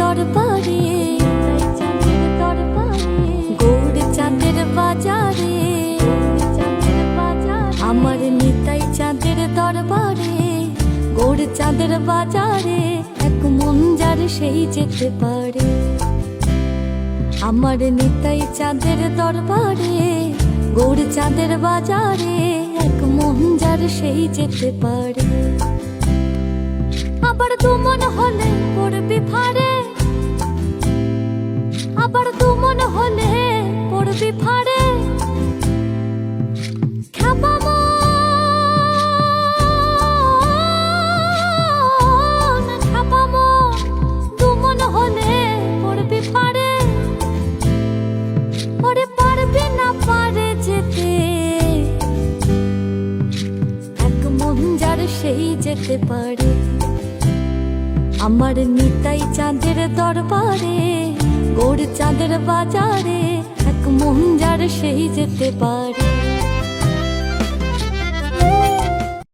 দরবারে চাঁদের বাজারে আমার দরবারে বাজারে, এক মন যার সেই যেতে পারে। আমার নিতাই চাঁদের দরবারে, গোর চাঁদের বাজারে, এক মন যার সেই যেতে পারে। আবার তোমার যার সেই যেতে পারে। আমার নিতাই চাঁদের দরবারে গৌর চাঁদের বাজারে। সেই যেতে পারে।